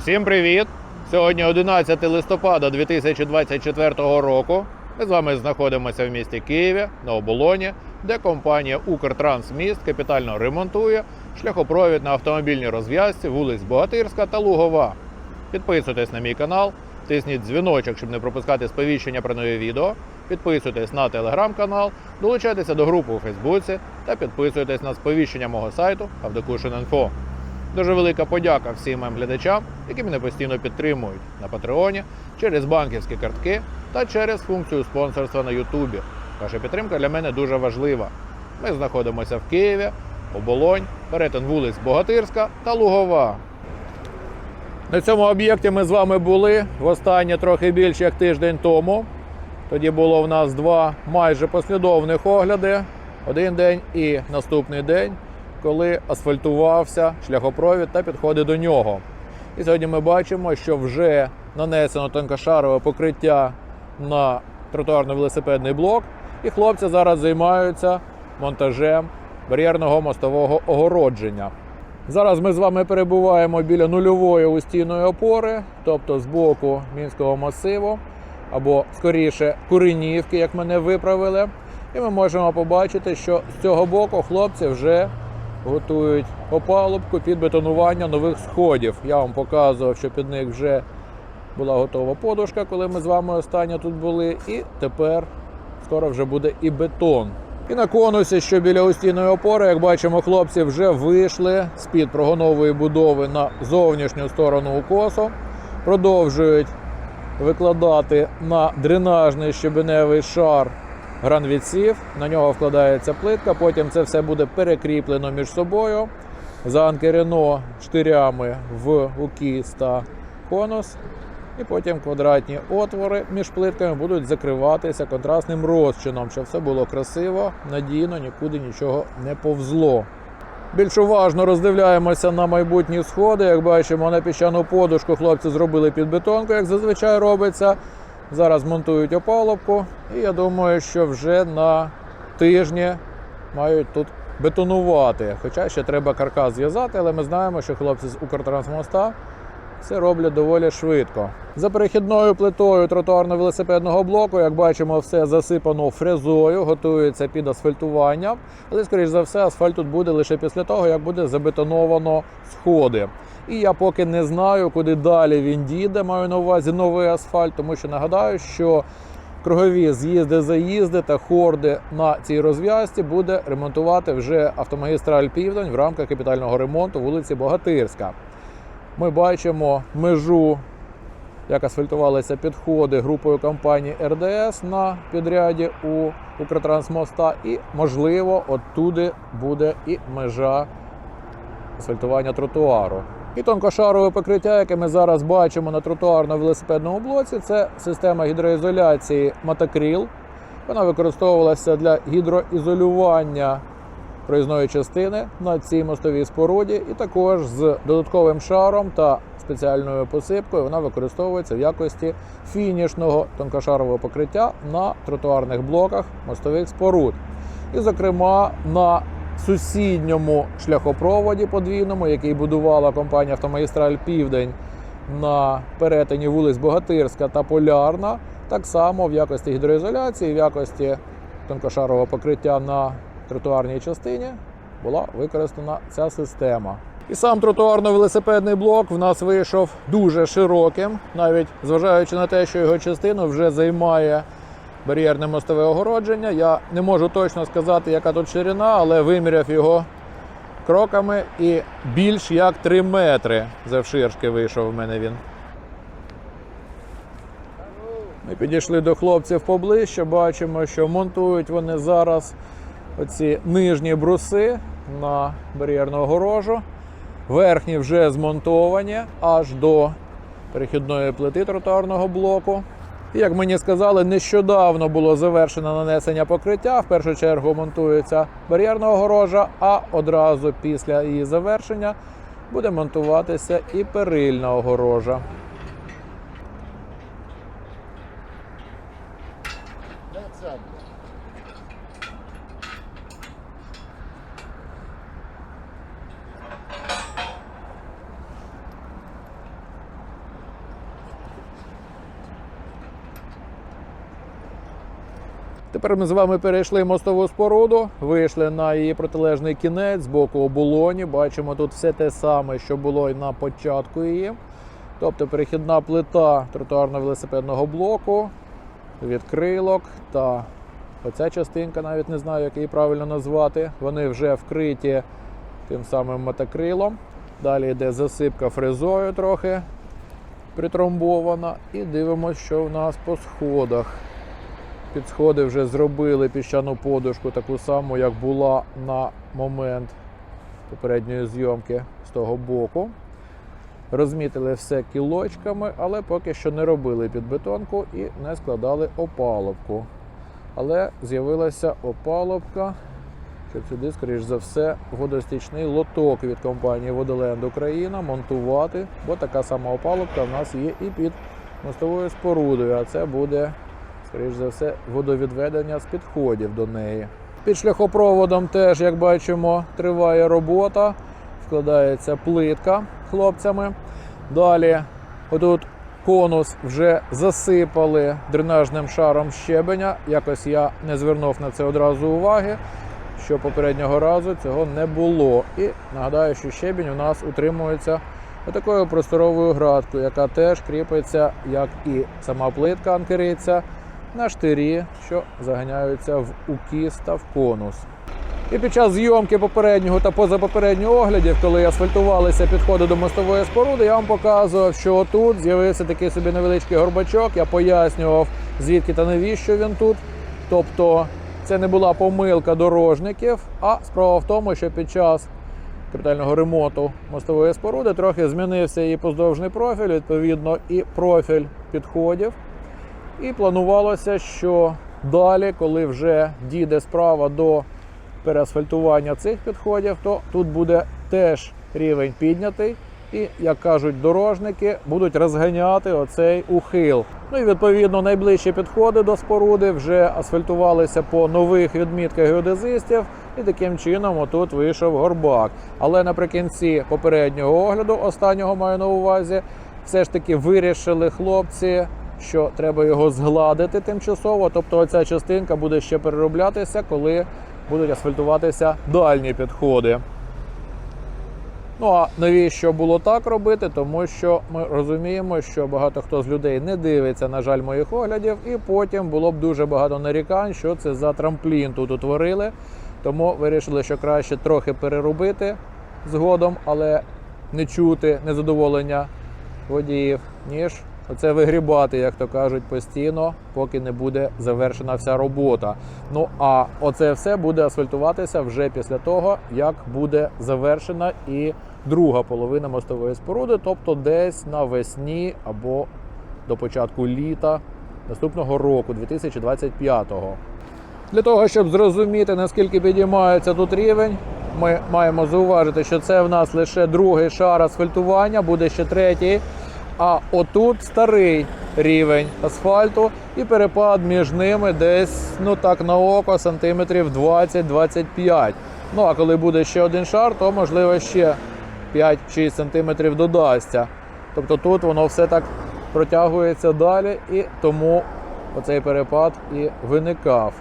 Усім привіт! Сьогодні 11 листопада 2024 року. Ми з вами знаходимося в місті Києві на оболоні, де компанія Укртрансміст капітально ремонтує шляхопровід на автомобільній розв'язці вулиць Богатирська та Лугова. Підписуйтесь на мій канал, тисніть дзвіночок, щоб не пропускати сповіщення про нові відео. Підписуйтесь на телеграм-канал, долучайтеся до групи у Фейсбуці та підписуйтесь на сповіщення мого сайту Авдокушин.Інфо. Дуже велика подяка всім моїм глядачам, які мене постійно підтримують на Патреоні через банківські картки та через функцію спонсорства на Ютубі. Ваша підтримка для мене дуже важлива. Ми знаходимося в Києві, Оболонь, перетин вулиць Богатирська та Лугова. На цьому об'єкті ми з вами були востаннє трохи більше як тиждень тому. Тоді було в нас два майже послідовних огляди. Один день і наступний день, коли асфальтувався шляхопровід та підходи до нього. І сьогодні ми бачимо, що вже нанесено тонкошарове покриття на тротуарно-велосипедний блок, і хлопці зараз займаються монтажем бар'єрного мостового огородження. Зараз ми з вами перебуваємо біля нульової устійної опори, тобто з боку мінського масиву, або скоріше Куренівки, як мене виправили. І ми можемо побачити, що з цього боку хлопці вже готують опалубку під бетонування нових сходів. Я вам показував, що під них вже була готова подушка, коли ми з вами останнє тут були. І тепер скоро вже буде і бетон. І на конусі, що біля устійної опори, як бачимо, хлопці вже вийшли з-під прогонової будови на зовнішню сторону укосу, продовжують викладати на дренажний щебеневий шар гранвідсів. На нього вкладається плитка, потім це все буде перекріплено між собою, заанкерено штирями в укіс та конус. І потім квадратні отвори між плитками будуть закриватися контрастним розчином, щоб все було красиво, надійно, нікуди нічого не повзло. Більш уважно роздивляємося на майбутні сходи. Як бачимо, на піщану подушку хлопці зробили під бетонку, як зазвичай робиться. Зараз монтують опалубку, і я думаю, що вже на тижні мають тут бетонувати. Хоча ще треба каркас зв'язати, але ми знаємо, що хлопці з Укртрансмоста це роблять доволі швидко. За перехідною плитою тротуарно-велосипедного блоку, як бачимо, все засипано фрезою, готується під асфальтування. Але, скоріш за все, асфальт тут буде лише після того, як буде забетоновано сходи. І я поки не знаю, куди далі він дійде. Маю на увазі новий асфальт, тому що нагадаю, що кругові з'їзди, заїзди та хорди на цій розв'язці буде ремонтувати вже автомагістраль Південь в рамках капітального ремонту вулиці Богатирська. Ми бачимо межу, як асфальтувалися підходи групою компанії РДС на підряді у Укртрансмоста, і, можливо, оттуди буде і межа асфальтування тротуару. І тонкошарове покриття, яке ми зараз бачимо на тротуарно-велосипедному блоці, це система гідроізоляції Матакріл. Вона використовувалася для гідроізолювання проїзної частини на цій мостовій споруді, і також з додатковим шаром та спеціальною посипкою вона використовується в якості фінішного тонкошарового покриття на тротуарних блоках мостових споруд. І, зокрема, на сусідньому шляхопроводі подвійному, який будувала компанія Автомагістраль Південь на перетині вулиць Богатирська та Полярна, так само в якості гідроізоляції, в якості тонкошарового покриття на тротуарній частині була використана ця система. І сам тротуарно-велосипедний блок в нас вийшов дуже широким, навіть зважаючи на те, що його частину вже займає бар'єрне мостове огородження. Я не можу точно сказати, яка тут ширина, але виміряв його кроками і більш як 3 метри завширшки вийшов в мене він. Ми підійшли до хлопців поближче, бачимо, що монтують вони зараз оці нижні бруси на бар'єрну огорожу. Верхні вже змонтовані аж до перехідної плити тротуарного блоку. І, як мені сказали, нещодавно було завершено нанесення покриття. В першу чергу монтується бар'єрна огорожа, а одразу після її завершення буде монтуватися і перильна огорожа. Тепер ми з вами перейшли мостову споруду, вийшли на її протилежний кінець з боку оболоні. Бачимо тут все те саме, що було і на початку її. Тобто перехідна плита тротуарно-велосипедного блоку, відкрилок та оця частинка, навіть не знаю, як її правильно назвати. Вони вже вкриті тим самим мотокрилом. Далі йде засипка фрезою трохи притромбована. І дивимося, що в нас по сходах. Під сходи вже зробили піщану подушку, таку саму, як була на момент попередньої зйомки з того боку. Розмітили все кілочками, але поки що не робили підбетонку і не складали опалубку. Але з'явилася опалубка, щоб сюди, скоріш за все, водостічний лоток від компанії Водоленд Україна монтувати, бо така сама опалубка в нас є і під мостовою спорудою, а це буде, скоріш за все, водовідведення з підходів до неї. Під шляхопроводом теж, як бачимо, триває робота, вкладається плитка хлопцями. Далі, отут конус вже засипали дренажним шаром щебеня. Якось я не звернув на це одразу уваги, що попереднього разу цього не було. І нагадаю, що щебінь у нас утримується такою просторовою градкою, яка теж кріпиться, як і сама плитка анкериця, на штирі, що заганяються в укіс та в конус. І під час зйомки попереднього та позапопереднього оглядів, коли асфальтувалися підходи до мостової споруди, я вам показував, що тут з'явився такий собі невеличкий горбачок. Я пояснював, звідки та навіщо він тут. Тобто це не була помилка дорожників, а справа в тому, що під час капітального ремонту мостової споруди трохи змінився її поздовжний профіль, відповідно, і профіль підходів. І планувалося, що далі, коли вже дійде справа до переасфальтування цих підходів, то тут буде теж рівень піднятий. І, як кажуть дорожники, будуть розганяти оцей ухил. Ну і відповідно найближчі підходи до споруди вже асфальтувалися по нових відмітках геодезистів, і таким чином отут вийшов горбак. Але наприкінці попереднього огляду, останнього маю на увазі, все ж таки вирішили хлопці, що треба його згладити тимчасово. Тобто, оця частинка буде ще перероблятися, коли будуть асфальтуватися дальні підходи. Ну а навіщо було так робити? Тому що ми розуміємо, що багато хто з людей не дивиться, на жаль, моїх оглядів, і потім було б дуже багато нарікань, що це за трамплін тут утворили. Тому вирішили, що краще трохи переробити згодом, але не чути незадоволення водіїв, ніж оце вигрібати, як то кажуть, постійно, поки не буде завершена вся робота. Ну а оце все буде асфальтуватися вже після того, як буде завершена і друга половина мостової споруди, тобто десь навесні або до початку літа наступного року, 2025-го. Для того, щоб зрозуміти, наскільки підіймається тут рівень, ми маємо зауважити, що це в нас лише другий шар асфальтування, буде ще третій. А отут старий рівень асфальту і перепад між ними десь, ну так на око, сантиметрів 20-25. Ну а коли буде ще один шар, то можливо ще 5-6 сантиметрів додасться. Тобто тут воно все так протягується далі, і тому оцей перепад і виникав.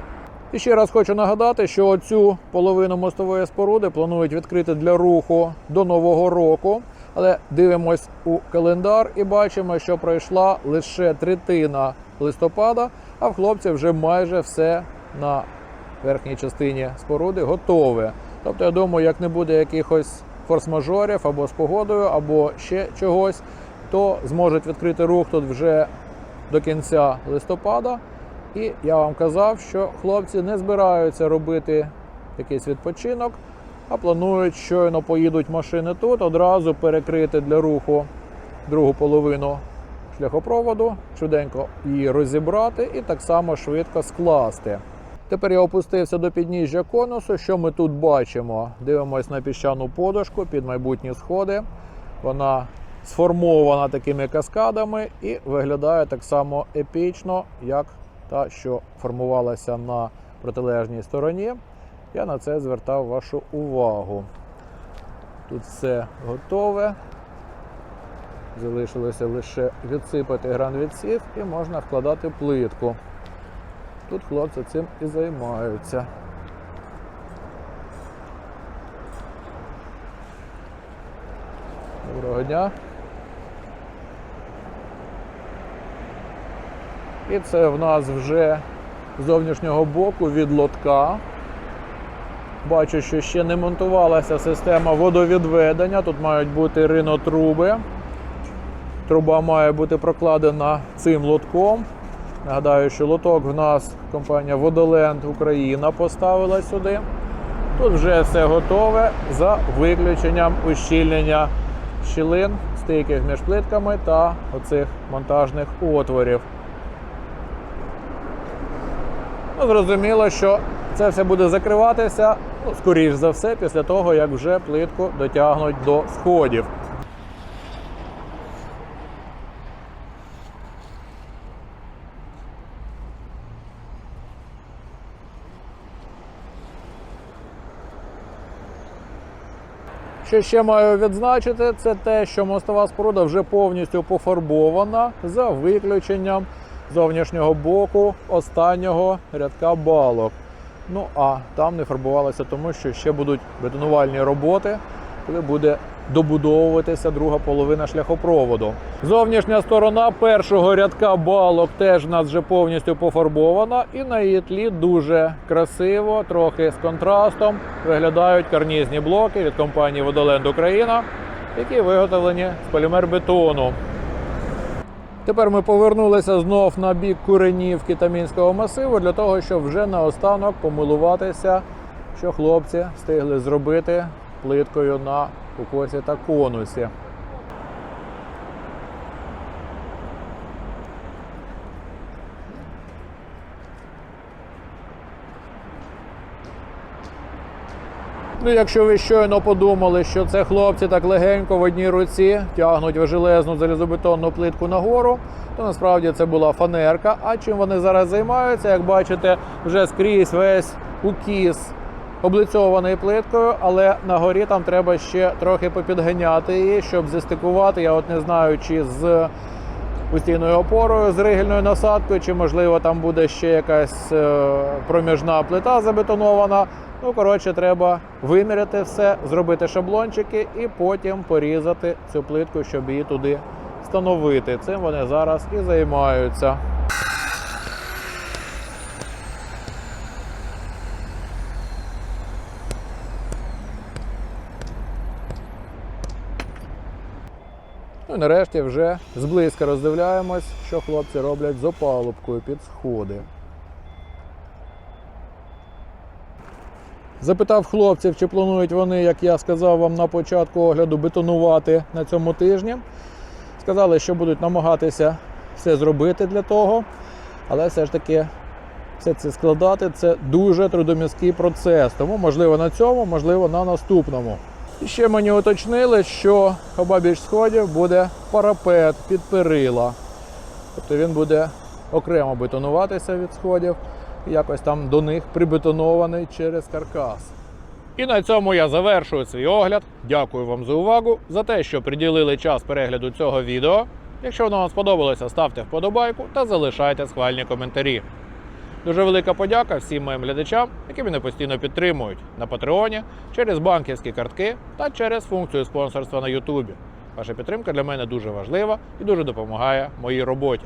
І ще раз хочу нагадати, що цю половину мостової споруди планують відкрити для руху до нового року. Але дивимось у календар і бачимо, що пройшла лише третина листопада, а в хлопців вже майже все на верхній частині споруди готове. Тобто, я думаю, як не буде якихось форс-мажорів або з погодою, або ще чогось, то зможуть відкрити рух тут вже до кінця листопада. І я вам казав, що хлопці не збираються робити якийсь відпочинок, а планують, щойно поїдуть машини тут, одразу перекрити для руху другу половину шляхопроводу, швиденько її розібрати і так само швидко скласти. Тепер я опустився до підніжжя конусу. Що ми тут бачимо? Дивимось на піщану подушку під майбутні сходи. Вона сформована такими каскадами і виглядає так само епічно, як та, що формувалася на протилежній стороні. Я на це звертав вашу увагу. Тут все готове. Залишилося лише відсипати гранвідсів і можна вкладати плитку. Тут хлопці цим і займаються. Доброго дня. І це в нас вже з зовнішнього боку від лотка. Бачу, що ще не монтувалася система водовідведення. Тут мають бути ринотруби. Труба має бути прокладена цим лотком. Нагадаю, що лоток в нас компанія Водоленд Україна поставила сюди. Тут вже все готове за виключенням ущільнення щілин, стиків між плитками та оцих монтажних отворів. Ну, зрозуміло, що це все буде закриватися, ну, скоріш за все, після того, як вже плитку дотягнуть до сходів. Що ще маю відзначити, це те, що мостова споруда вже повністю пофарбована за виключенням зовнішнього боку останнього рядка балок. Ну а там не фарбувалося, тому що ще будуть бетонувальні роботи, коли буде добудовуватися друга половина шляхопроводу. Зовнішня сторона першого рядка балок теж в нас вже повністю пофарбована, і на її тлі дуже красиво, трохи з контрастом виглядають карнізні блоки від компанії Водоленд Україна, які виготовлені з полімербетону. Тепер ми повернулися знов на бік Куренівки та Мінського масиву для того, щоб вже наостанок помилуватися, що хлопці встигли зробити плиткою на укосі та конусі. Ну, якщо ви щойно подумали, що це хлопці так легенько в одній руці тягнуть важелезну залізобетонну плитку нагору, то насправді це була фанерка. А чим вони зараз займаються, як бачите, вже скрізь весь укіс облицьований плиткою, але на горі там треба ще трохи попідганяти її, щоб застикувати. Я от не знаю, чи з постійною опорою, з ригельною насадкою, чи можливо там буде ще якась е, проміжна плита забетонована. Ну, коротше, треба виміряти все, зробити шаблончики і потім порізати цю плитку, щоб її туди встановити. Цим вони зараз і займаються. Ну і нарешті вже зблизька роздивляємось, що хлопці роблять з опалубкою під сходи. Запитав хлопців, чи планують вони, як я сказав вам на початку огляду, бетонувати на цьому тижні. Сказали, що будуть намагатися все зробити для того, але все ж таки все це складати це дуже трудомісткий процес. Тому, можливо, на цьому, можливо, на наступному. І ще мені уточнили, що обабіч сходів буде парапет під перила. Тобто він буде окремо бетонуватися від сходів, якось там до них прибетонований через каркас. І на цьому я завершую свій огляд. Дякую вам за увагу, за те, що приділили час перегляду цього відео. Якщо воно вам сподобалося, ставте вподобайку та залишайте схвальні коментарі. Дуже велика подяка всім моїм глядачам, які мене постійно підтримують на Патреоні, через банківські картки та через функцію спонсорства на Ютубі. Ваша підтримка для мене дуже важлива і дуже допомагає моїй роботі.